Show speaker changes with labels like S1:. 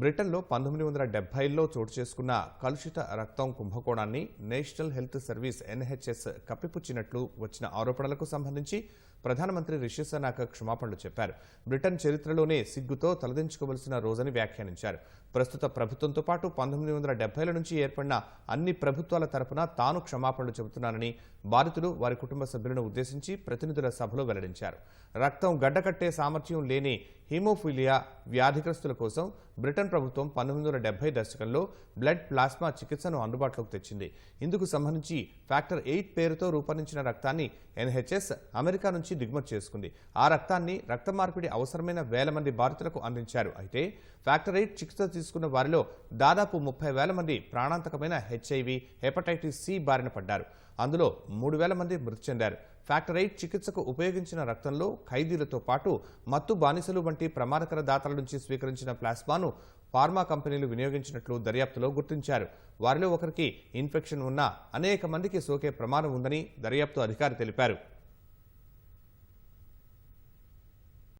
S1: బ్రిటన్లో పంతొమ్మిది వందల డెబ్బైలో చోటు చేసుకున్న కలుషిత రక్తం కుంభకోణాన్ని నేషనల్ హెల్త్ సర్వీస్ ఎన్హెచ్ఎస్ కప్పిపుచ్చినట్లు వచ్చిన ఆరోపణలకు సంబంధించి ప్రధానమంత్రి రిషి సనాక క్షమాపణలు చెప్పారు. బ్రిటన్ చరిత్రలోనే సిగ్గుతో తలదించుకోవలసిన రోజని వ్యాఖ్యానించారు. ప్రస్తుత ప్రభుత్వంతో పాటు పంతొమ్మిది వందల డెబ్బైల నుంచి ఏర్పడిన అన్ని ప్రభుత్వాల తరపున తాను క్షమాపణలు చెబుతున్నానని బాధితులు వారి కుటుంబ సభ్యులను ఉద్దేశించి ప్రతినిధుల సభలో వెల్లడించారు. రక్తం గడ్డకట్టే సామర్థ్యం లేని హీమోఫీలియా వ్యాధిగ్రస్తుల కోసం బ్రిటన్ ప్రభుత్వం పంతొమ్మిది వందల డెబ్బై దశకంలో బ్లడ్ ప్లాస్మా చికిత్సను అందుబాటులోకి తెచ్చింది. ఇందుకు సంబంధించి ఫ్యాక్టర్ ఎయిట్ పేరుతో రూపొందించిన రక్తాన్ని ఎన్హెచ్ఎస్ అమెరికా నుంచి దిగుమతి చేసుకుంది. ఆ రక్తాన్ని రక్త మార్పిడి అవసరమైన వేల మంది బాధితులకు అందించారు. అయితే ఫ్యాక్టర్ ఎయిట్ చికిత్స తీసుకున్న వారిలో దాదాపు ముప్పై వేల మంది ప్రాణాంతకమైన హెచ్ఐవి హెపటైటిస్ సి బారిన పడ్డారు. అందులో మూడు వేల మంది మృతి చెందారు. ఫ్యాక్టర్ ఎయిట్ చికిత్సకు ఉపయోగించిన రక్తంలో ఖైదీలతో పాటు మత్తు బానిసలు వంటి ప్రమాదకర దాతల నుంచి స్వీకరించిన ప్లాస్మాను ఫార్మా కంపెనీలు వినియోగించినట్లు దర్యాప్తులో గుర్తించారు. వారిలో ఒకరికి ఇన్ఫెక్షన్ ఉన్నా అనేక మందికి సోకే ప్రమాదం ఉందని దర్యాప్తు అధికారి తెలిపారు.